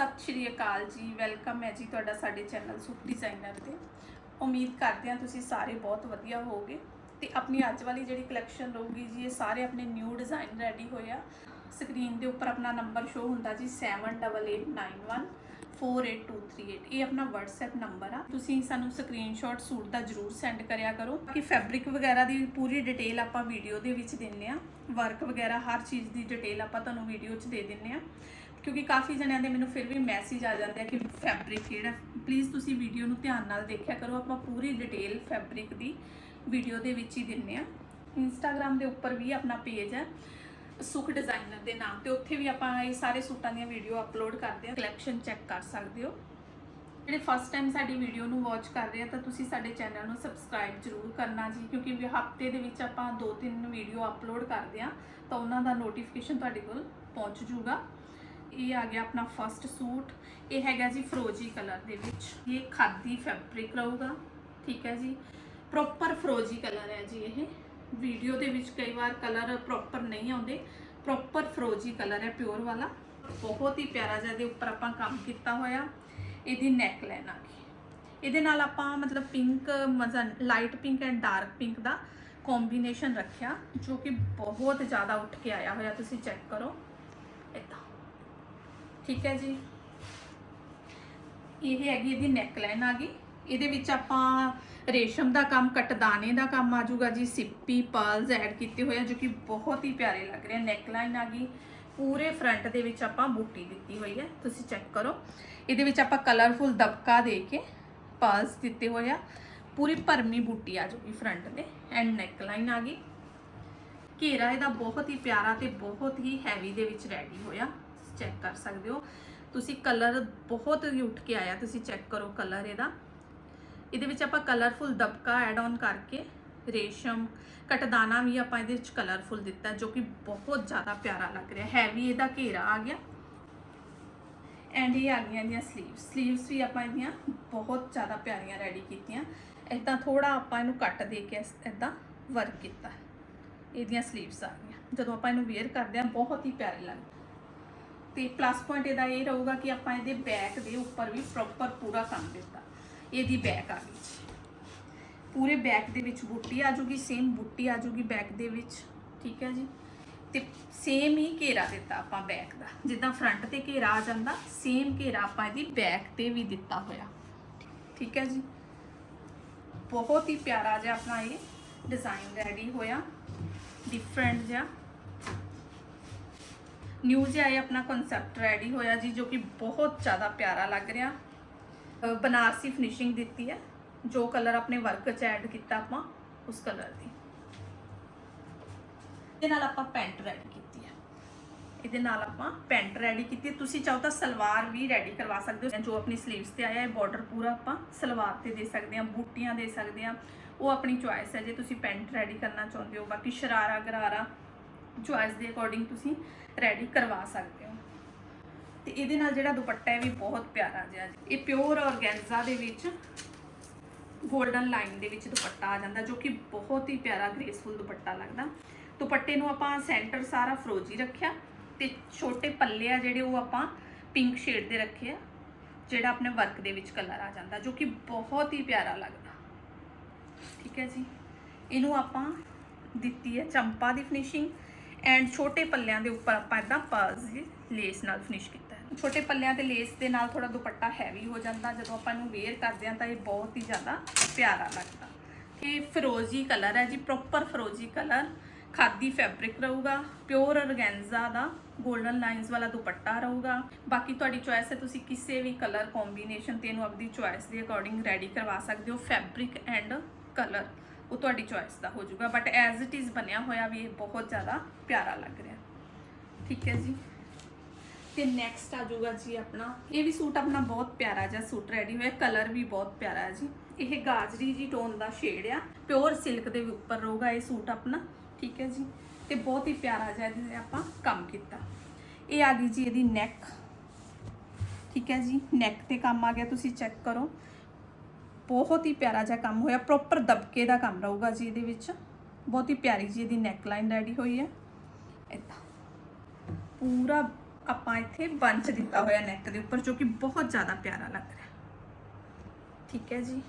ਸਤਿ ਸ਼੍ਰੀ ਅਕਾਲ ਜੀ, ਵੈਲਕਮ ਹੈ ਜੀ ਤੁਹਾਡਾ ਸਾਡੇ ਚੈਨਲ ਸੁਖ ਡਿਜ਼ਾਈਨਰ ਤੇ। ਉਮੀਦ ਕਰਦੇ ਹਾਂ ਤੁਸੀਂ ਸਾਰੇ ਬਹੁਤ ਵਧੀਆ ਹੋਵੋਗੇ ਤੇ ਆਪਣੀ ਅੱਜ ਵਾਲੀ ਜਿਹੜੀ ਕਲੈਕਸ਼ਨ ਰਹੂਗੀ ਜੀ, ਇਹ ਸਾਰੇ ਆਪਣੇ ਨਿਊ ਡਿਜ਼ਾਈਨ ਰੈਡੀ ਹੋਏ ਆ। ਸਕਰੀਨ ਦੇ ਉੱਪਰ ਆਪਣਾ ਨੰਬਰ ਸ਼ੋ ਹੁੰਦਾ ਜੀ 7889148238 ਇਹ ਆਪਣਾ WhatsApp ਨੰਬਰ ਆ। ਤੁਸੀਂ ਸਾਨੂੰ ਸਕਰੀਨਸ਼ਾਟ ਸੂਟ ਦਾ ਜਰੂਰ ਸੈਂਡ ਕਰਿਆ ਕਰੋ। ਕਿ ਫੈਬਰਿਕ ਵਗੈਰਾ ਦੀ ਪੂਰੀ ਡਿਟੇਲ ਆਪਾਂ ਵੀਡੀਓ ਦੇ ਵਿੱਚ ਦਿੰਨੇ ਆ। ਵਰਕ ਵਗੈਰਾ ਹਰ ਚੀਜ਼ ਦੀ ਡਿਟੇਲ ਆਪਾਂ ਤੁਹਾਨੂੰ ਵੀਡੀਓ 'ਚ ਦੇ ਦਿੰਨੇ ਆ। ਕਿਉਂਕਿ ਕਾਫੀ ਜਣਿਆਂ ਦੇ ਮੈਨੂੰ ਫਿਰ ਵੀ ਮੈਸੇਜ ਆ ਜਾਂਦੇ ਆ ਕਿ ਫੈਬਰਿਕ ਕਿਹੜਾ। ਪਲੀਜ਼ ਤੁਸੀਂ ਵੀਡੀਓ ਨੂੰ ਧਿਆਨ ਨਾਲ ਦੇਖਿਆ ਕਰੋ। ਆਪਾਂ ਪੂਰੀ ਡਿਟੇਲ ਫੈਬਰਿਕ ਦੀ ਵੀਡੀਓ ਦੇ ਵਿੱਚ ਹੀ ਦਿੰਨੇ ਆ। ਇੰਸਟਾਗ੍ਰam ਦੇ ਉੱਪਰ ਵੀ ਆਪਣਾ ਪੇਜ ਹੈ ਸੁਖ ਡਿਜ਼ਾਈਨਰ ਦੇ ਨਾਮ ਤੇ ਉੱਥੇ ਵੀ ਆਪਾਂ ਇਹ ਸਾਰੇ ਸੂਟਾਂ ਦੀਆਂ ਵੀਡੀਓ ਅਪਲੋਡ ਕਰਦੇ ਹਾਂ ਕਲੈਕਸ਼ਨ ਚੈੱਕ ਕਰ ਸਕਦੇ ਹੋ। ਜਿਹੜੇ ਫਸਟ ਟਾਈਮ ਸਾਡੀ ਵੀਡੀਓ ਨੂੰ ਵਾਚ ਕਰ ਰਹੇ ਆ, ਤਾਂ ਤੁਸੀਂ ਸਾਡੇ ਚੈਨਲ ਨੂੰ ਸਬਸਕ੍ਰਾਈਬ ਜ਼ਰੂਰ ਕਰਨਾ ਜੀ। ਕਿਉਂਕਿ ਵੀ ਹਫ਼ਤੇ ਦੇ ਵਿੱਚ ਆਪਾਂ ਦੋ ਤਿੰਨ ਵੀਡੀਓ ਅਪਲੋਡ ਕਰਦੇ ਆ, ਤਾਂ ਉਹਨਾਂ ਦਾ ਨੋਟੀਫਿਕੇਸ਼ਨ ਤੁਹਾਡੇ ਕੋਲ ਪਹੁੰਚ ਜੂਗਾ ਇਹ ਆ ਗਿਆ ਆਪਣਾ ਫਸਟ ਸੂਟ। ਇਹ ਹੈਗਾ ਜੀ ਫਰੋਜੀ ਕਲਰ ਦੇ ਵਿੱਚ। ਇਹ ਖਾਦੀ ਫੈਬਰਿਕ ਰਹੂਗਾ, ਠੀਕ ਹੈ ਜੀ। ਪ੍ਰੋਪਰ ਫਰੋਜੀ ਕਲਰ ਹੈ ਜੀ ਇਹ। ਵੀਡੀਓ ਦੇ ਵਿੱਚ ਕਈ ਵਾਰ ਕਲਰ ਪ੍ਰੋਪਰ ਨਹੀਂ ਆਉਂਦੇ। ਪ੍ਰੋਪਰ ਫਰੋਜੀ ਕਲਰ ਹੈ ਪਿਓਰ ਵਾਲਾ। ਬਹੁਤ ਹੀ ਪਿਆਰਾ ਜਿਹਾ ਦੇ ਉੱਪਰ ਆਪਾਂ ਕੰਮ ਕੀਤਾ ਹੋਇਆ। ਇਹਦੀ ਨੈਕ ਲਾਈਨ ਆ ਗਈ। ਇਹਦੇ ਨਾਲ ਆਪਾਂ ਮਤਲਬ pink ਮਜ਼ਨ light pink and dark pink the combination ਰੱਖਿਆ, ਜੋ ਕਿ ਬਹੁਤ ਜ਼ਿਆਦਾ ਉੱਠ ਕੇ ਆਇਆ ਹੋਇਆ, ਤੁਸੀਂ ਚੈੱਕ ਕਰੋ। ਇਦਾਂ। ਠੀਕ ਹੈ ਜੀ। ਇਹ ਹੈਗੀ ਇਹਦੀ ਨੈਕਲਾਈਨ ਆ ਗਈ। ਇਹਦੇ ਵਿੱਚ ਆਪਾਂ ਰੇਸ਼ਮ ਦਾ ਕੰਮ, ਕਟਦਾਨੇ ਦਾ ਕੰਮ ਆ ਜਾਊਗਾ ਜੀ। ਸਿੱਪੀ ਪਰਲਸ ਐਡ ਕੀਤੇ ਹੋਏ ਆ ਜੋ ਕਿ ਬਹੁਤ ਹੀ ਪਿਆਰੇ ਲੱਗ ਰਹੇ ਆ। ਨੈਕ ਲਾਈਨ ਆ ਗਈ। ਪੂਰੇ ਫਰੰਟ ਦੇ ਵਿੱਚ ਆਪਾਂ ਬੂਟੀ ਦਿੱਤੀ ਹੋਈ ਹੈ। ਤੁਸੀਂ ਚੈੱਕ ਕਰੋ। ਇਹਦੇ ਵਿੱਚ ਆਪਾਂ ਕਲਰਫੁਲ ਦਬਕਾ ਦੇ ਕੇ ਪਰਲਸ ਦਿੱਤੇ ਹੋਏ ਆ। ਪੂਰੀ ਭਰਮੀ ਬੂਟੀ ਆ ਜਾਊਗੀ ਫਰੰਟ ਤੇ। ਐਂਡ ਨੈਕ ਲਾਈਨ ਆ ਗਈ। ਘੇਰਾ ਇਹਦਾ ਬਹੁਤ ਹੀ ਪਿਆਰਾ ਤੇ ਬਹੁਤ ਹੀ ਹੈਵੀ ਦੇ ਵਿੱਚ ਰੈਡੀ ਹੋਇਆ। ਚੈੱਕ ਕਰ ਸਕਦੇ ਹੋ। ਤੁਸੀਂ ਕਲਰ ਬਹੁਤ ਹੀ ਉੱਠ ਕੇ ਆਇਆ, ਤੁਸੀਂ ਚੈੱਕ ਕਰੋ ਕਲਰ ਇਹਦਾ। ਇਹਦੇ ਵਿੱਚ ਆਪਾਂ ਕਲਰਫੁਲ ਦਬਕਾ ਐਡ ਆਨ ਕਰਕੇ ਰੇਸ਼ਮ, ਕਟਦਾਨਾ ਵੀ ਆਪਾਂ ਇਹਦੇ ਵਿੱਚ ਕਲਰਫੁਲ ਦਿੱਤਾ, ਜੋ ਕਿ ਬਹੁਤ ਜ਼ਿਆਦਾ ਪਿਆਰਾ ਲੱਗ ਰਿਹਾ। ਹੈਵੀ ਇਹਦਾ ਘੇਰਾ ਆ ਗਿਆ। ਐਂਡ ਇਹ ਆ ਗਈਆਂ ਇਹਦੀਆਂ ਸਲੀਵਸ ਸਲੀਵਸ ਵੀ ਆਪਾਂ ਇਹਦੀਆਂ ਬਹੁਤ ਜ਼ਿਆਦਾ ਪਿਆਰੀਆਂ ਰੈਡੀ ਕੀਤੀਆਂ। ਇਦਾਂ ਥੋੜਾ ਆਪਾਂ ਇਹਨੂੰ ਕੱਟ ਦੇ ਕੇ ਇਦਾਂ ਵਰਕ ਕੀਤਾ। ਇਹਦੀਆਂ ਸਲੀਵਸ ਆ ਗਈਆਂ। ਜਦੋਂ ਆਪਾਂ ਇਹਨੂੰ ਵੇਅਰ ਕਰਦੇ ਆ ਬਹੁਤ ਹੀ ਪਿਆਰੇ ਲੱਗਦੇ। ਤੇ ਪਲੱਸ ਪੁਆਇੰਟ ਇਹਦਾ ਇਹ ਰਹੂਗਾ ਕਿ ਆਪਾਂ ਇਹਦੇ ਬੈਕ ਦੇ ਉੱਪਰ ਵੀ ਪ੍ਰੋਪਰ ਪੂਰਾ ਕੰਮ ਦਿੱਤਾ। ਇਹਦੀ ਬੈਕ ਆ ਗਈ ਪੂਰੇ ਬੈਕ ਦੇ ਵਿੱਚ ਬੁੱਟੀ ਆ ਜੂਗੀ ਸੇਮ ਬੁੱਟੀ ਆ ਜੂਗੀ ਬੈਕ ਦੇ ਵਿੱਚ, ਠੀਕ ਹੈ ਜੀ? ਤੇ ਸੇਮ ਹੀ ਘੇਰਾ ਦਿੱਤਾ ਆਪਾਂ ਬੈਕ ਦਾ। ਜਿੱਦਾਂ ਫਰੰਟ ਤੇ ਘੇਰਾ ਆ ਜਾਂਦਾ ਸੇਮ ਘੇਰਾ ਆਪਾਂ ਇਹਦੀ ਬੈਕ ਤੇ ਵੀ ਦਿੱਤਾ ਹੋਇਆ। ਠੀਕ ਹੈ ਜੀ? ਬਹੁਤ ਹੀ ਪਿਆਰਾ ਜਿਹਾ ਆਪਣਾ ਇਹ ਡਿਜ਼ਾਈਨ ਰੈਡੀ ਹੋਇਆ। ਡਿਫਰੈਂਟ ਜਿਹਾ। ਨਿਊ ਜਿਹਾ ਇਹ ਆਪਣਾ ਕਨਸੈਪਟ ਰੈਡੀ ਹੋਇਆ ਜੀ, ਜੋ ਕਿ ਬਹੁਤ ਜ਼ਿਆਦਾ ਪਿਆਰਾ ਲੱਗ ਰਿਹਾ। ਬਨਾਰਸੀ ਫਿਨਿਸ਼ਿੰਗ ਦਿੱਤੀ ਹੈ। ਜੋ ਕਲਰ ਆਪਣੇ ਵਰਕ 'ਚ ਐਡ ਕੀਤਾ ਆਪਾਂ, ਉਸ ਕਲਰ ਦੀ। ਇਹਦੇ ਨਾਲ ਆਪਾਂ ਪੈਂਟ ਰੈਡੀ ਕੀਤੀ ਹੈ। ਇਹਦੇ ਨਾਲ ਆਪਾਂ ਪੈਂਟ ਰੈਡੀ ਕੀਤੀ ਹੈ। ਤੁਸੀਂ ਚਾਹੋ ਤਾਂ ਸਲਵਾਰ ਵੀ ਰੈਡੀ ਕਰਵਾ ਸਕਦੇ ਹੋ। ਜੋ ਆਪਣੀ ਸਲੀਵਸ ਤੇ ਆਇਆ ਹੈ ਬਾਰਡਰ ਪੂਰਾ ਆਪਾਂ ਸਲਵਾਰ ਤੇ ਦੇ ਸਕਦੇ ਹਾਂ, ਬੂਟੀਆਂ ਦੇ ਸਕਦੇ ਹਾਂ। ਉਹ ਆਪਣੀ ਚੁਆਇਸ ਹੈ। ਜੇ ਤੁਸੀਂ ਪੈਂਟ ਰੈਡੀ ਕਰਨਾ ਚਾਹੁੰਦੇ ਹੋ, ਬਾਕੀ ਸ਼ਰਾਰਾ ਗਰਾਰਾ ਚੁਆਇਸ ਦੇ ਅਕੋਰਡਿੰਗ ਤੁਸੀਂ ਰੈਡੀ ਕਰਵਾ ਸਕਦੇ ਹੋ। ਤੇ ਇਹਦੇ ਨਾਲ ਜਿਹੜਾ ਦੁਪੱਟਾ ਹੈ ਵੀ ਬਹੁਤ ਪਿਆਰਾ ਜਿਹਾ ਜੀ। ਇਹ ਪਿਓਰ ਔਰਗੈਂਜ਼ਾ ਦੇ ਵਿੱਚ 골ਡਨ ਲਾਈਨ ਦੇ ਵਿੱਚ ਦੁਪੱਟਾ ਆ ਜਾਂਦਾ, ਜੋ ਕਿ ਬਹੁਤ ਹੀ ਪਿਆਰਾ, ਗ੍ਰੇਸਫੁਲ ਦੁਪੱਟਾ ਲੱਗਦਾ। ਦੁਪੱਟੇ ਨੂੰ ਆਪਾਂ ਸੈਂਟਰ ਸਾਰਾ ਫਰੋਜੀ ਰੱਖਿਆ ਤੇ ਛੋਟੇ ਪੱਲੇ ਆ ਜਿਹੜੇ ਉਹ ਆਪਾਂ ਪਿੰਕ ਸ਼ੇਡ ਦੇ ਰੱਖੇ ਆ, ਜਿਹੜਾ ਆਪਣੇ ਵਰਕ ਦੇ ਵਿੱਚ ਕਲਰ ਆ ਜਾਂਦਾ, ਜੋ ਕਿ ਬਹੁਤ ਹੀ ਪਿਆਰਾ ਲੱਗਦਾ। ਠੀਕ ਹੈ ਜੀ। ਇਹਨੂੰ ਆਪਾਂ ਦਿੱਤੀ ਹੈ ਚੰਪਾ ਦੀ ਫਿਨਿਸ਼ਿੰਗ ਐਂਡ ਛੋਟੇ ਪੱਲਿਆਂ ਦੇ ਉੱਪਰ ਆਪਾਂ ਇਦਾਂ ਪਰਸ ਦੀ ਲੇਸ ਨਾਲ ਫਿਨਿਸ਼ ਕੀਤਾ ਹੈ। ਛੋਟੇ ਪੱਲਿਆਂ ਤੇ ਲੇਸ ਦੇ ਨਾਲ ਥੋੜਾ ਦੁਪੱਟਾ ਹੈਵੀ ਹੋ ਜਾਂਦਾ, ਜਦੋਂ ਆਪਾਂ ਇਹਨੂੰ ਵੇਅਰ ਕਰਦੇ ਹਾਂ ਤਾਂ ਇਹ ਬਹੁਤ ਹੀ ਜ਼ਿਆਦਾ ਪਿਆਰਾ ਲੱਗਦਾ। ਇਹ ਫਿਰੋਜ਼ੀ ਕਲਰ ਹੈ ਜੀ ਪ੍ਰੋਪਰ ਫਿਰੋਜ਼ੀ ਕਲਰ ਖਾਦੀ ਫੈਬਰਿਕ ਰਹੂਗਾ ਪਿਓਰ ਔਰਗੈਂਜ਼ਾ ਦਾ 골ਡਨ ਲਾਈਨਸ ਵਾਲਾ ਦੁਪੱਟਾ ਰਹੂਗਾ। ਬਾਕੀ ਤੁਹਾਡੀ ਚੁਆਇਸ ਹੈ, ਤੁਸੀਂ ਕਿਸੇ ਵੀ ਕਲਰ ਕੰਬੀਨੇਸ਼ਨ ਤੇ ਇਹਨੂੰ ਆਪਣੀ ਚੁਆਇਸ ਦੇ ਅਕੋਰਡਿੰਗ ਰੈਡੀ ਕਰਵਾ ਸਕਦੇ ਹੋ ਫੈਬਰਿਕ ਐਂਡ ਕਲਰ ਉਹ ਤੁਹਾਡੀ ਚੁਆਇਸ ਦਾ ਹੋ ਜਾਊਗਾ। ਬਟ ਐਜ਼ ਇਟ ਇਜ਼ ਬਣਿਆ ਹੋਇਆ ਵੀ ਇਹ ਬਹੁਤ ਜ਼ਿਆਦਾ ਪਿਆਰਾ ਲੱਗ ਰਿਹਾ। ਠੀਕ ਹੈ ਜੀ। ਤੇ ਨੈਕਸਟ ਆ ਜਾਊਗਾ ਜੀ ਆਪਣਾ। ਇਹ ਵੀ ਸੂਟ ਆਪਣਾ ਬਹੁਤ ਪਿਆਰਾ ਜਿਹਾ ਸੂਟ ਰੈਡੀ ਹੋਇਆ। ਕਲਰ ਵੀ ਬਹੁਤ ਪਿਆਰਾ ਹੈ ਜੀ। ਇਹ ਗਾਜਰੀ ਜੀ ਟੋਨ ਦਾ ਸ਼ੇਡ ਆ। ਪਿਓਰ ਸਿਲਕ ਦੇ ਉੱਪਰ ਰਹੂਗਾ ਇਹ ਸੂਟ ਆਪਣਾ। ਠੀਕ ਹੈ ਜੀ। ਤੇ ਬਹੁਤ ਹੀ ਪਿਆਰਾ ਜਿਹਾ ਇਹਦੇ ਆਪਾਂ ਕੰਮ ਕੀਤਾ। ਇਹ ਆ ਗਈ ਜੀ ਇਹਦੀ ਨੈਕ ਠੀਕ ਹੈ ਜੀ। ਨੈਕ ਤੇ ਕੰਮ ਆ ਗਿਆ। ਤੁਸੀਂ ਚੈੱਕ ਕਰੋ। ਬਹੁਤ ਹੀ ਪਿਆਰਾ ਜਿਹਾ ਕੰਮ ਹੋਇਆ ਪ੍ਰੋਪਰ ਦਬਕੇ ਦਾ ਕੰਮ ਰਹੂਗਾ ਜੀ ਇਹਦੇ ਵਿੱਚ। ਬਹੁਤ ਹੀ ਪਿਆਰੀ ਜੀ ਇਹਦੀ ਨੈਕ ਲਾਈਨ ਰੈਡੀ ਹੋਈ ਹੈ। ਇਦਾਂ ਪੂਰਾ ਆਪਾਂ ਇੱਥੇ ਬੰਚ ਦਿੱਤਾ ਹੋਇਆ ਨੈਕ ਦੇ ਉੱਪਰ, ਜੋ ਕਿ ਬਹੁਤ ਜ਼ਿਆਦਾ ਪਿਆਰਾ ਲੱਗ ਰਿਹਾ। ਠੀਕ ਹੈ ਜੀ।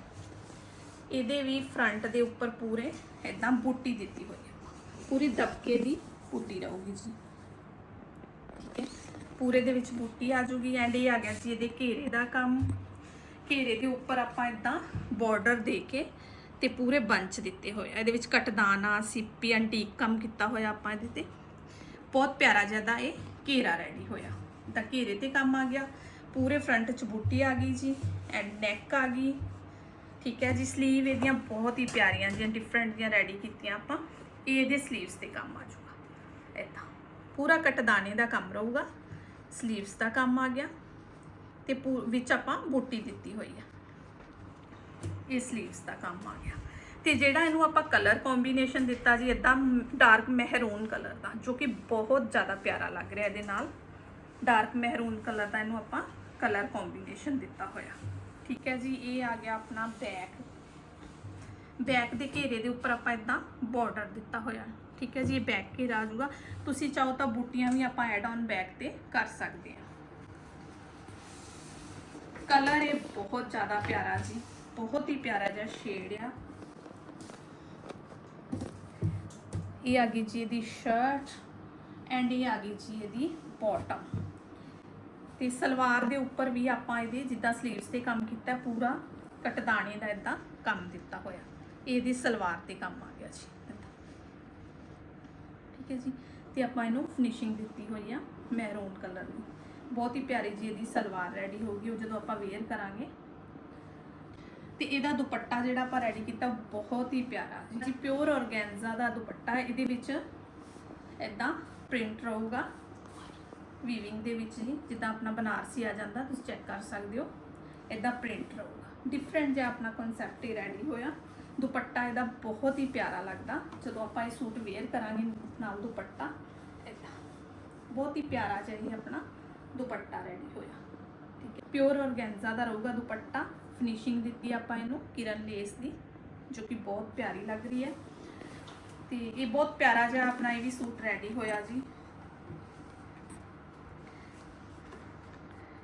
ਇਹਦੇ ਵੀ ਫਰੰਟ ਦੇ ਉੱਪਰ ਪੂਰੇ ਇਦਾਂ ਬੂਟੀ ਦਿੱਤੀ ਹੋਈ ਹੈ। ਪੂਰੀ ਦਬਕੇ ਦੀ ਬੂਟੀ ਰਹੂਗੀ ਜੀ। ਠੀਕ ਹੈ। ਪੂਰੇ ਦੇ ਵਿੱਚ ਬੂਟੀ ਆ ਜੂਗੀ, ਐਂਡ ਇਹ ਆ ਗਿਆ ਜੀ ਇਹਦੇ ਘੇਰੇ ਦਾ ਕੰਮ। ਘੇਰੇ ਦੇ ਉੱਪਰ ਆਪਾਂ ਇਦਾਂ ਬਾਰਡਰ ਦੇ ਕੇ ਤੇ ਪੂਰੇ ਬੰਚ ਦਿੱਤੇ ਹੋਏ ਆ। ਇਹਦੇ ਵਿੱਚ ਕਟਦਾਨਾ, ਸਿੱਪੀ ਐਂਟੀਕ ਕੰਮ ਕੀਤਾ ਹੋਇਆ ਆਪਾਂ ਇਹਦੇ ਤੇ। ਬਹੁਤ ਪਿਆਰਾ ਜਿਹਾ ਦਾ ਇਹ ਘੇਰਾ ਰੈਡੀ ਹੋਇਆ। ਤਾਂ ਘੇਰੇ ਤੇ ਕੰਮ ਆ ਗਿਆ। ਪੂਰੇ ਫਰੰਟ 'ਚ ਬੂਟੀ ਆ ਗਈ ਜੀ ਐਂਡ ਨੈਕ ਆ ਗਈ। ਠੀਕ ਹੈ ਜੀ ਸਲੀਵ ਇਹਦੀਆਂ ਬਹੁਤ ਹੀ ਪਿਆਰੀਆਂ ਜੀਆਂ ਡਿਫਰੈਂਟ ਦੀਆਂ ਰੈਡੀ ਕੀਤੀਆਂ ਆਪਾਂ। ਇਹ ਇਹਦੇ ਸਲੀਵਸ ਤੇ ਕੰਮ ਆ ਜਾਊਗਾ। ਇਦਾਂ ਪੂਰਾ ਕਟਦਾਨੇ ਦਾ ਕੰਮ ਰਹੂਗਾ। ਸਲੀਵਸ ਦਾ ਕੰਮ ਆ ਗਿਆ। ਤੇ ਪੂ- ਵਿੱਚ ਆਪਾਂ ਬੂਟੀ ਦਿੱਤੀ ਹੋਈ ਆ। ਇਹ ਸਲੀਵਸ ਦਾ ਕੰਮ ਆ ਗਿਆ। ਤੇ ਜਿਹੜਾ ਇਹਨੂੰ ਆਪਾਂ ਕਲਰ ਕੰਬੀਨੇਸ਼ਨ ਦਿੱਤਾ ਜੀ ਇਦਾਂ ਡਾਰਕ ਮਹਿਰੂਨ ਕਲਰ ਦਾ, ਜੋ ਕਿ ਬਹੁਤ ਜ਼ਿਆਦਾ ਪਿਆਰਾ ਲੱਗ ਰਿਹਾ ਇਹਦੇ ਨਾਲ। ਡਾਰਕ ਮਹਿਰੂਨ ਕਲਰ ਦਾ ਇਹਨੂੰ ਆਪਾਂ ਕਲਰ ਕੰਬੀਨੇਸ਼ਨ ਦਿੱਤਾ ਹੋਇਆ। ਠੀਕ ਹੈ ਜੀ, ਇਹ ਆ ਗਿਆ ਆਪਣਾ ਬੈਕ ਬੈਕ ਦੇ ਘੇਰੇ ਦੇ ਉੱਪਰ ਆਪਾਂ ਇਦਾਂ ਬਾਰਡਰ ਦਿੱਤਾ ਹੋਇਆ। ਠੀਕ ਹੈ ਜੀ, ਇਹ ਬੈਕ ਘੇਰਾ ਆ ਜਾਊਗਾ। ਤੁਸੀਂ ਚਾਹੋ ਤਾਂ ਬੂਟੀਆਂ ਵੀ ਆਪਾਂ ਐਡ ਆਨ ਬੈਕ ਤੇ ਕਰ ਸਕਦੇ ਹਾਂ ਕਲਰ ਇਹ ਬਹੁਤ ਜ਼ਿਆਦਾ ਪਿਆਰਾ ਜੀ ਬਹੁਤ ਹੀ ਪਿਆਰਾ ਜਿਹਾ ਸ਼ੇਡ ਆ। ਇਹ ਆ ਗਈ ਜੀ ਇਹਦੀ ਸ਼ਰਟ ਐਂਡ ਇਹ ਆ ਗਈ ਜੀ ਇਹਦੀ ਬਾਟਮ ਤੇ ਸਲਵਾਰ ਦੇ ਉੱਪਰ ਵੀ ਆਪਾਂ ਇਹਦੇ ਜਿੱਦਾਂ ਸਲੀਵਸ ਤੇ ਕੰਮ ਕੀਤਾ, ਪੂਰਾ ਕਟਦਾਣੇ ਦਾ ਇਦਾਂ ਕੰਮ ਦਿੱਤਾ ਹੋਇਆ। ਇਹਦੀ ਸਲਵਾਰ ਤੇ ਕੰਮ ਆ ਗਿਆ ਜੀ। ਠੀਕ ਹੈ ਜੀ। ਤੇ ਆਪਾਂ ਇਹਨੂੰ ਫਿਨਿਸ਼ਿੰਗ ਦਿੱਤੀ ਹੋਈ ਆ ਮੈਰੂਨ ਕਲਰ ਦੀ। ਬਹੁਤ ਹੀ ਪਿਆਰੀ ਜੀ ਇਹਦੀ ਸਲਵਾਰ ਰੈਡੀ ਹੋਗੀ ਉਹ ਜਦੋਂ ਆਪਾਂ ਵੇਅਰ ਕਰਾਂਗੇ। ਤੇ ਇਹਦਾ ਦੁਪੱਟਾ ਜਿਹੜਾ ਆਪਾਂ ਰੈਡੀ ਕੀਤਾ ਬਹੁਤ ਹੀ ਪਿਆਰਾ। ਜੀ ਪਿਓਰ ਔਰਗੈਂਜ਼ਾ ਦਾ ਦੁਪੱਟਾ, ਇਹਦੇ ਵਿੱਚ ਇਦਾਂ ਪ੍ਰਿੰਟ ਰਹੂਗਾ। ਵੀਵਿੰਗ ਦੇ ਵਿੱਚ ਹੀ, ਜਿੱਦਾਂ ਆਪਣਾ ਬਨਾਰਸੀ ਆ ਜਾਂਦਾ, ਤੁਸੀਂ ਚੈੱਕ ਕਰ ਸਕਦੇ ਹੋ। ਇਦਾਂ ਪ੍ਰਿੰਟ ਰਹੂਗਾ। ਡਿਫਰੈਂਟ ਜਿਹਾ ਆਪਣਾ ਕਨਸੈਪਟ ਹੀ ਰੈਡੀ ਹੋਇਆ। ਦੁਪੱਟਾ ਇਹਦਾ ਬਹੁਤ ਹੀ ਪਿਆਰਾ ਲੱਗਦਾ। ਜਦੋਂ ਆਪਾਂ ਇਹ ਸੂਟ ਵੇਅਰ ਕਰਾਂਗੇ ਨਾਲ ਦੁਪੱਟਾ ਇਦਾਂ ਬਹੁਤ ਹੀ ਪਿਆਰਾ ਜਿਹਾ ਇਹ ਆਪਣਾ ਦੁਪੱਟਾ ਰੈਡੀ ਹੋਇਆ। ਠੀਕ ਹੈ। ਪਿਓਰ ਔਰਗੈਂਜ਼ਾ ਦਾ ਰਹੂਗਾ ਦੁਪੱਟਾ। ਫਿਨਿਸ਼ਿੰਗ ਦਿੱਤੀ ਆਪਾਂ ਇਹਨੂੰ ਕਿਰਨ ਲੇਸ ਦੀ, ਜੋ ਕਿ ਬਹੁਤ ਪਿਆਰੀ ਲੱਗ ਰਹੀ ਹੈ। ਤੇ ਇਹ ਬਹੁਤ ਪਿਆਰਾ ਜਿਹਾ ਆਪਣਾ ਇਹ ਵੀ ਸੂਟ ਰੈਡੀ ਹੋਇਆ ਜੀ।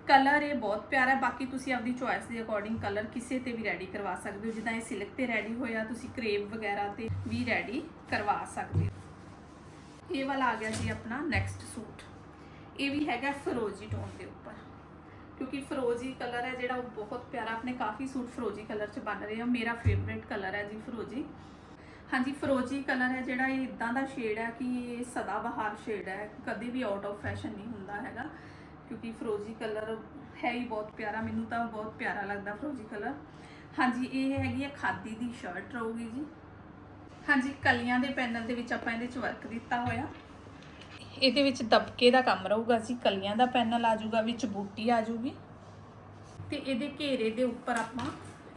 ਕਲਰ ਇਹ ਬਹੁਤ ਪਿਆਰਾ ਬਾਕੀ ਤੁਸੀਂ ਆਪਣੀ ਚੋਇਸ ਦੇ ਅਕੋਰਡਿੰਗ ਕਲਰ ਕਿਸੇ ਤੇ ਵੀ ਰੈਡੀ ਕਰਵਾ ਸਕਦੇ ਹੋ। ਜਿੱਦਾਂ ਇਹ ਸਿਲਕ ਤੇ ਰੈਡੀ ਹੋਇਆ, ਤੁਸੀਂ ਕਰੇਪ ਵਗੈਰਾ ਤੇ ਵੀ ਰੈਡੀ ਕਰਵਾ ਸਕਦੇ ਹੋ। ਇਹ ਵਾਲਾ ਆ ਗਿਆ ਜੀ ਆਪਣਾ ਨੈਕਸਟ ਸੂਟ। ਇਹ ਵੀ ਹੈਗਾ ਫਰੋਜੀ ਟੋਨ ਦੇ ਉੱਪਰ। ਕਿਉਂਕਿ ਫਰੋਜੀ ਕਲਰ ਹੈ ਜਿਹੜਾ ਉਹ ਬਹੁਤ ਪਿਆਰਾ, ਆਪਣੇ ਕਾਫੀ ਸੂਟ ਫਰੋਜੀ ਕਲਰ 'ਚ ਬਣ ਰਹੇ ਆ। ਮੇਰਾ ਫੇਵਰੇਟ ਕਲਰ ਹੈ ਜੀ ਫਰੋਜੀ। ਹਾਂਜੀ, ਫਰੋਜੀ ਕਲਰ ਹੈ ਜਿਹੜਾ ਇਹ ਇਦਾਂ ਦਾ ਸ਼ੇਡ ਹੈ ਕਿ ਇਹ ਸਦਾ ਬਹਾਰ ਸ਼ੇਡ ਹੈ। ਕਦੇ ਵੀ ਆਊਟ ਆਫ ਫੈਸ਼ਨ ਨਹੀਂ ਹੁੰਦਾ ਹੈਗਾ। ਕਿਉਂਕਿ ਫਰੋਜੀ ਕਲਰ ਹੈ ਹੀ ਬਹੁਤ ਪਿਆਰਾ। ਮੈਨੂੰ ਤਾਂ ਬਹੁਤ ਪਿਆਰਾ ਲੱਗਦਾ ਫਰੋਜੀ ਕਲਰ ਹਾਂਜੀ, ਇਹ ਹੈਗੀ ਹੈ ਖਾਦੀ ਦੀ ਸ਼ਰਟ ਰਹੂਗੀ ਜੀ। ਹਾਂਜੀ, ਕਲੀਆਂ ਦੇ ਪੈਨਲ ਦੇ ਵਿੱਚ ਆਪਾਂ ਇਹਦੇ ਚ ਵਰਕ ਦਿੱਤਾ ਹੋਇਆ। ਇਹਦੇ ਵਿੱਚ ਦਬਕੇ ਦਾ ਕੰਮ ਰਹੂਗਾ ਜੀ ਕਲੀਆਂ ਦਾ ਪੈਨਲ ਆ ਜਾਊਗਾ, ਵਿੱਚ ਬੂਟੀ ਆ ਜਾਊਗੀ। ਤੇ ਇਹਦੇ ਘੇਰੇ ਦੇ ਉੱਪਰ ਆਪਾਂ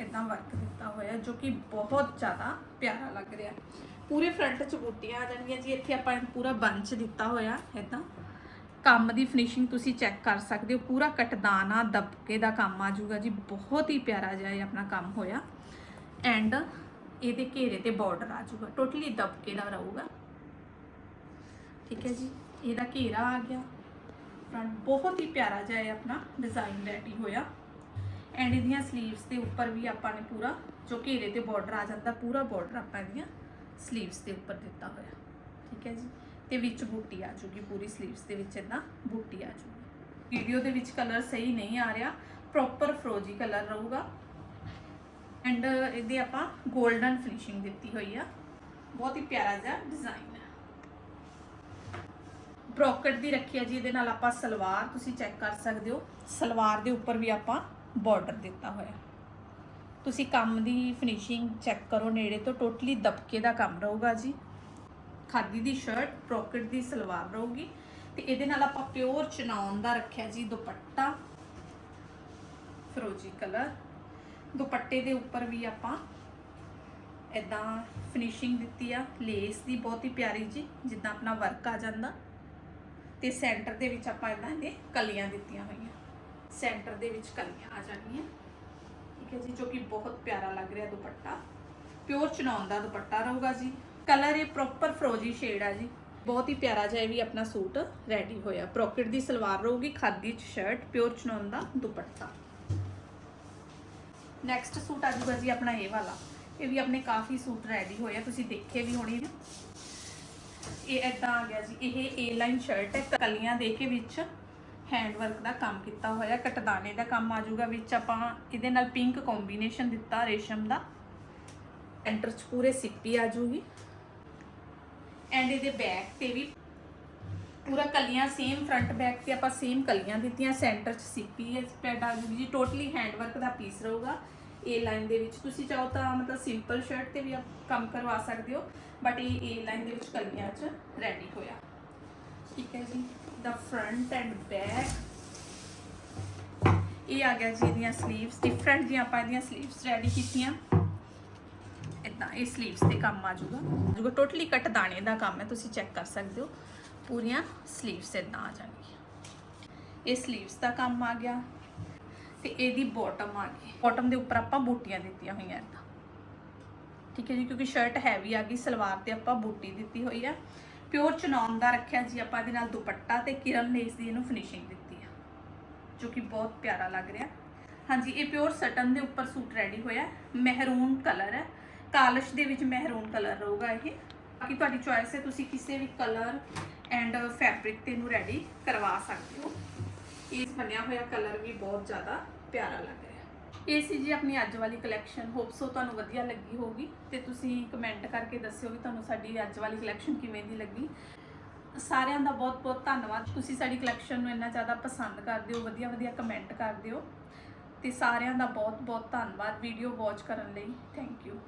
ਇਦਾਂ ਵਰਕ ਦਿੱਤਾ ਹੋਇਆ, ਜੋ ਕਿ ਬਹੁਤ ਜ਼ਿਆਦਾ ਪਿਆਰਾ ਲੱਗ ਰਿਹਾ। ਪੂਰੇ ਫਰੰਟ 'ਚ ਬੂਟੀਆਂ ਆ ਜਾਣਗੀਆਂ ਜੀ, ਇੱਥੇ ਆਪਾਂ ਪੂਰਾ ਬੰਚ ਦਿੱਤਾ ਹੋਇਆ ਇਦਾਂ ਕੰਮ ਦੀ ਫਿਨਿਸ਼ਿੰਗ ਤੁਸੀਂ ਚੈੱਕ ਕਰ ਸਕਦੇ ਹੋ, ਪੂਰਾ ਕਟਦਾਨਾ, ਦਬਕੇ ਦਾ ਕੰਮ ਆ ਜਾਊਗਾ ਜੀ, ਬਹੁਤ ਹੀ ਪਿਆਰਾ ਜਿਹਾ ਇਹ ਆਪਣਾ ਕੰਮ ਹੋਇਆ। ਐਂਡ ਇਹਦੇ ਘੇਰੇ ਤੇ ਬਾਰਡਰ ਆ ਜਾਊਗਾ ਟੋਟਲੀ ਦਬਕੇ ਦਾ ਰਹੂਗਾ। ਠੀਕ ਹੈ ਜੀ। ਇਹਦਾ ਘੇਰਾ ਆ ਗਿਆ। ਫਰੰਟ ਬਹੁਤ ਹੀ ਪਿਆਰਾ ਜਿਹਾ ਇਹ ਆਪਣਾ ਡਿਜ਼ਾਈਨ ਰੈਡੀ ਹੋਇਆ। ਐਂਡ ਇਹਦੀਆਂ ਸਲੀਵਸ ਦੇ ਉੱਪਰ ਵੀ ਆਪਾਂ ਨੇ ਪੂਰਾ, ਜੋ ਘੇਰੇ ਤੇ ਬਾਰਡਰ ਆ ਜਾਂਦਾ, ਪੂਰਾ ਬਾਰਡਰ ਆਪਾਂ ਇਹਦੀਆਂ ਸਲੀਵਸ ਦੇ ਉੱਪਰ ਦਿੱਤਾ ਹੋਇਆ। ਠੀਕ ਹੈ ਜੀ? ਤੇ ਵਿੱਚ ਬੂਟੀ ਆ ਜੂਗੀ, ਪੂਰੀ ਸਲੀਵਸ ਦੇ ਵਿੱਚ ਇਦਾਂ ਬੂਟੀ ਆ ਜੂਗੀ। ਵੀਡੀਓ ਦੇ ਵਿੱਚ ਕਲਰ ਸਹੀ ਨਹੀਂ ਆ ਰਿਹਾ ਪ੍ਰੋਪਰ ਫਰੋਜੀ ਕਲਰ ਰਹੂਗਾ। ਐਂਡ ਇਹਦੇ ਆਪਾਂ 골ਡਨ ਫਿਨਿਸ਼ਿੰਗ ਦਿੱਤੀ ਹੋਈ ਆ। ਬਹੁਤ ਹੀ ਪਿਆਰਾ ਜਿਹਾ ਡਿਜ਼ਾਈਨ ਬ੍ਰੋਕਟ ਦੀ ਰੱਖੀ ਆ ਜੀ, ਇਹਦੇ ਨਾਲ ਆਪਾਂ ਸਲਵਾਰ ਤੁਸੀਂ ਚੈੱਕ ਕਰ ਸਕਦੇ ਹੋ। ਸਲਵਾਰ ਦੇ ਉੱਪਰ ਵੀ ਆਪਾਂ ਬਾਰਡਰ ਦਿੱਤਾ ਹੋਇਆ। ਤੁਸੀਂ ਕੰਮ ਦੀ ਫਿਨਿਸ਼ਿੰਗ ਚੈੱਕ ਕਰੋ, ਨੇੜੇ ਤੋਂ ਟੋਟਲੀ ਦਬਕੇ ਦਾ ਕੰਮ ਰਹੂਗਾ ਜੀ। ਖਾਦੀ ਦੀ ਸ਼ਰਟ ਬ੍ਰੋਕਟ ਦੀ ਸਲਵਾਰ ਰਹੂਗੀ। ਤੇ ਇਹਦੇ ਨਾਲ ਆਪਾਂ ਪਿਓਰ ਚਨਾਉਣ ਦਾ ਰੱਖਿਆ ਜੀ, ਦੁਪੱਟਾ। ਫਰੋਜੀ ਕਲਰ। ਦੁਪੱਟੇ ਦੇ ਉੱਪਰ ਵੀ ਆਪਾਂ ਇਦਾਂ ਫਿਨਿਸ਼ਿੰਗ ਦਿੱਤੀ ਆ। ਲੇਸ ਦੀ ਬਹੁਤ ਹੀ ਪਿਆਰੀ ਜੀ, ਜਿੱਦਾਂ ਆਪਣਾ ਵਰਕ ਆ ਜਾਂਦਾ। ਤੇ ਸੈਂਟਰ ਦੇ ਵਿੱਚ ਆਪਾਂ ਇਹਨਾਂ ਦੇ ਕਲੀਆਂ ਦਿੱਤੀਆਂ ਹੋਈਆਂ। ਸੈਂਟਰ ਦੇ ਵਿੱਚ ਕਲੀਆਂ ਆ ਜਾਣਗੀਆਂ। ਠੀਕ ਹੈ ਜੀ, ਜੋ ਕਿ ਬਹੁਤ ਪਿਆਰਾ ਲੱਗ ਰਿਹਾ ਦੁਪੱਟਾ। ਪਿਓਰ ਚਨੌਨ ਦਾ ਦੁਪੱਟਾ ਰਹੂਗਾ ਜੀ। ਕਲਰ ਇਹ ਪ੍ਰੋਪਰ ਫਰੋਜੀ ਸ਼ੇਡ ਆ ਜੀ। ਬਹੁਤ ਹੀ ਪਿਆਰਾ ਜਿਹਾ ਇਹ ਵੀ ਆਪਣਾ ਸੂਟ ਰੈਡੀ ਹੋਇਆ। ਪ੍ਰੋਕਟ ਦੀ ਸਲਵਾਰ ਰਹੂਗੀ, ਖਾਦੀ ਚ ਸ਼ਰਟ ਪਿਓਰ ਚਨੋਨ ਦਾ ਦੁਪੱਟਾ। ਨੈਕਸਟ ਸੂਟ ਆ ਜੂਗਾ ਜੀ ਆਪਣਾ ਇਹ ਵਾਲਾ। ਇਹ ਵੀ ਆਪਣੇ ਕਾਫੀ ਸੂਟ ਰੈਡੀ ਹੋਏ ਆ। ਤੁਸੀਂ ਦੇਖੇ ਵੀ ਹੋਣੇ ਨੇ ਇਹ ਇਦਾਂ ਆ ਗਿਆ ਜੀ, ਇਹ ਏ ਲਾਈਨ ਸ਼ਰਟ ਹੈ, ਕਲੀਆਂ ਦੇ ਕੇ ਵਿੱਚ ਹੈਂਡ ਵਰਕ ਦਾ ਕੰਮ ਕੀਤਾ ਹੋਇਆ, ਕਟਦਾਨੇ ਦਾ ਕੰਮ ਆ ਜਾਊਗਾ, ਵਿੱਚ ਆਪਾਂ ਇਹਦੇ ਨਾਲ ਪਿੰਕ ਕੰਬੀਨੇਸ਼ਨ ਦਿੱਤਾ, ਰੇਸ਼ਮ ਦਾ। ਐਂਟਰ ਚ ਪੂਰੇ ਸਿੱਪੀ ਆ ਜਾਊਗੀ। ਐਂਡ ਇਹਦੇ ਬੈਕ ਤੇ ਵੀ ਪੂਰਾ ਕਲੀਆਂ ਸੇਮ ਫਰੰਟ ਬੈਕ ਤੇ ਆਪਾਂ ਸੇਮ ਕਲੀਆਂ ਦਿੱਤੀਆਂ ਸੈਂਟਰ ਚ ਸਿੱਪੀ ਹੈ ਸਪੈਡ ਆ ਜੂਗੀ ਜੀ। ਟੋਟਲੀ ਹੈਂਡ ਵਰਕ ਦਾ ਪੀਸ ਰਹੂਗਾ। ਏ ਲਾਈਨ ਦੇ ਵਿੱਚ। ਤੁਸੀਂ ਚਾਹੋ ਤਾਂ ਮਤਲਬ ਸਿੰਪਲ ਸ਼ਰਟ ਤੇ ਵੀ ਆਪ ਕੰਮ ਕਰਵਾ ਸਕਦੇ ਹੋ ਬਟ ਇਹ ਏ ਲਾਈਨ ਦੇ ਵਿੱਚ ਕਲੀਆਂ ਚ ਰੈਡੀ ਹੋਇਆ। ਠੀਕ ਹੈ ਜੀ। ਦਾ ਫਰੰਟ ਐਂਡ ਬੈਕ ਇਹ ਆ ਗਿਆ ਜੀ ਇਹਦੀਆਂ ਸਲੀਵਸ ਡਿਫਰੈਂਟ ਜੀਆਂ ਆਪਾਂ ਇਹਦੀਆਂ ਸਲੀਵਸ ਰੈਡੀ ਕੀਤੀਆਂ। ਇਦਾਂ ਇਹ ਸਲੀਵਸ ਤੇ ਕੰਮ ਆ ਜਾਊਗਾ। ਜੂਗਾ ਟੋਟਲੀ ਕੱਟ ਦਾਣੇ ਦਾ ਕੰਮ ਹੈ, ਤੁਸੀਂ ਚੈੱਕ ਕਰ ਸਕਦੇ ਹੋ। ਪੂਰੀਆਂ ਸਲੀਵਸ ਇਦਾਂ ਆ ਜਾਣਗੀਆਂ। ਇਹ ਸਲੀਵਸ ਦਾ ਕੰਮ ਆ ਗਿਆ। ਤੇ ਇਹਦੀ ਬਾਟਮ ਆ ਗਈ। ਬਾਟਮ ਦੇ ਉੱਪਰ ਆਪਾਂ ਬੂਟੀਆਂ ਦਿੱਤੀਆਂ ਹੋਈਆਂ ਇਦਾਂ। ਠੀਕ ਹੈ ਜੀ, ਕਿਉਂਕਿ ਸ਼ਰਟ ਹੈਵੀ ਆ ਗਈ, ਸਲਵਾਰ ਤੇ ਆਪਾਂ ਬੂਟੀ ਦਿੱਤੀ ਹੋਈ ਆ। ਪਿਓਰ ਚਨੌਨ ਦਾ ਰੱਖਿਆ ਜੀ ਆਪਾਂ ਇਹਦੇ ਨਾਲ ਦੁਪੱਟਾ ਤੇ ਕਿਰਨ ਲੇਸ ਦੀ ਇਹਨੂੰ ਫਿਨਿਸ਼ਿੰਗ ਦਿੱਤੀ ਆ, ਜੋ ਕਿ ਬਹੁਤ ਪਿਆਰਾ ਲੱਗ ਰਿਹਾ। ਹਾਂਜੀ, ਇਹ ਪਿਓਰ ਸਟਨ ਦੇ ਉੱਪਰ ਸੂਟ ਰੈਡੀ ਹੋਇਆ। ਮਹਿਰੂਨ ਕਲਰ ਹੈ। ਕਾਲਸ਼ ਦੇ ਵਿੱਚ ਮਹਿਰੂਨ ਕਲਰ ਰਹੂਗਾ ਇਹ। ਬਾਕੀ ਤੁਹਾਡੀ ਚੁਆਇਸ ਹੈ, ਤੁਸੀਂ ਕਿਸੇ ਵੀ ਕਲਰ ਐਂਡ ਫੈਬਰਿਕ ਤੇ ਇਹਨੂੰ ਰੈਡੀ ਕਰਵਾ ਸਕਦੇ ਹੋ। ਇਸ ਬਣਿਆ ਹੋਇਆ ਕਲਰ ਵੀ ਬਹੁਤ ਜ਼ਿਆਦਾ ਪਿਆਰਾ ਲੱਗ ਰਿਹਾ। ਇਹ ਸੀ ਜੀ ਆਪਣੀ ਅੱਜ ਵਾਲੀ ਕਲੈਕਸ਼ਨ ਹੋਪ ਸੋ ਤੁਹਾਨੂੰ ਵਧੀਆ ਲੱਗੀ ਹੋਗੀ ਤੇ ਤੁਸੀਂ ਕਮੈਂਟ ਕਰਕੇ ਦੱਸਿਓ ਵੀ ਤੁਹਾਨੂੰ ਸਾਡੀ ਅੱਜ ਵਾਲੀ ਕਲੈਕਸ਼ਨ ਕਿਵੇਂ ਦੀ ਲੱਗੀ। ਸਾਰਿਆਂ ਦਾ ਬਹੁਤ ਬਹੁਤ ਧੰਨਵਾਦ। ਤੁਸੀਂ ਸਾਡੀ ਕਲੈਕਸ਼ਨ ਨੂੰ ਇੰਨਾ ਜ਼ਿਆਦਾ ਪਸੰਦ ਕਰਦੇ ਹੋ, ਵਧੀਆ ਵਧੀਆ ਕਮੈਂਟ ਕਰਦੇ ਹੋ। ਤੇ ਸਾਰਿਆਂ ਦਾ ਬਹੁਤ ਬਹੁਤ ਧੰਨਵਾਦ ਵੀਡੀਓ ਵਾਚ ਕਰਨ ਲਈ। Thank you